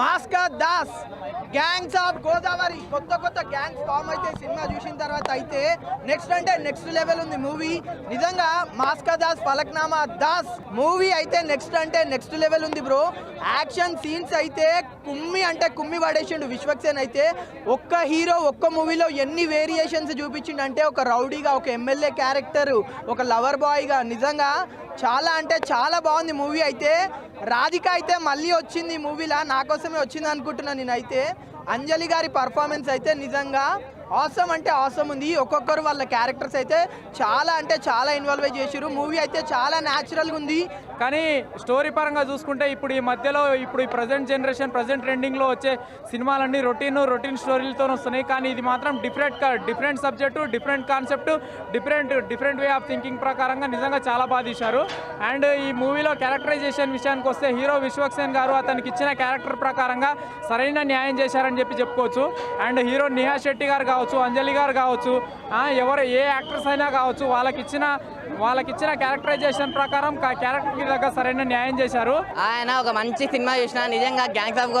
మాస్కా దాస్ gangs of Godavari కొత్త కొత్త గ్యాంగ్స్ ఫామ్ అయితే సినిమా చూసిన తర్వాత అయితే నెక్స్ట్ అంటే నెక్స్ట్ లెవెల్ ఉంది మూవీ నిజంగా మాస్కా దాస్ ఫలక్నామా దాస్ మూవీ అయితే నెక్స్ట్ అంటే నెక్స్ట్ లెవెల్ ఉంది బ్రో యాక్షన్ సీన్స్ అయితే కుమ్మి అంటే కుమ్మి పడేసిండు విశ్వక్సేన్ అయితే. ఒక్క హీరో ఒక్క మూవీలో ఎన్ని వేరియేషన్స్ చూపించిండు అంటే ఒక రౌడీగా ఒక ఎమ్మెల్యే క్యారెక్టర్ ఒక లవర్ బాయ్గా నిజంగా చాలా అంటే చాలా బాగుంది మూవీ అయితే. రాధిక అయితే మళ్ళీ వచ్చింది మూవీలా మూవీలో నా కోసమే వచ్చింది అనుకుంటున్నాను నేనైతే. అంజలి గారి పర్ఫార్మెన్స్ అయితే నిజంగా ఆసమ్ అంటే ఆసమ్ ఉంది. ఒక్కొక్కరు వాళ్ళ క్యారెక్టర్స్ అయితే చాలా అంటే చాలా ఇన్వాల్వ్ చేసారు మూవీ అయితే చాలా న్యాచురల్గా ఉంది. కానీ స్టోరీ పరంగా చూసుకుంటే ఇప్పుడు ఈ మధ్యలో ఇప్పుడు ఈ ప్రజెంట్ జనరేషన్ ప్రజెంట్ ట్రెండింగ్లో వచ్చే సినిమాలన్నీ రొటీన్ రొటీన్ స్టోరీలతో వస్తున్నాయి. కానీ ఇది మాత్రం different different subject different concept different different way of thinking ప్రకారంగా నిజంగా చాలా బాగా తీశారు. అండ్ ఈ మూవీలో క్యారెక్టరైజేషన్ విషయానికి వస్తే హీరో విశ్వక్సేన్ గారు అతనికి ఇచ్చిన క్యారెక్టర్ ప్రకారంగా సరైన న్యాయం చేశారని చెప్పి చెప్పుకోవచ్చు. అండ్ హీరో నిహా శెట్టి గారు కావచ్చు అంజలి గారు కావచ్చు ఎవరు ఏ యాక్టర్స్ అయినా కావచ్చు వాళ్ళకి ఇచ్చిన వాళ్ళకి ఇచ్చిన క్యారెక్టరైజేషన్ ప్రకారం క్యారెక్టర్ దగ్గర సరైన న్యాయం చేశారు. ఆయన ఒక మంచి సినిమా చూసిన నిజంగా గ్యాంగ్స్ ఆఫ్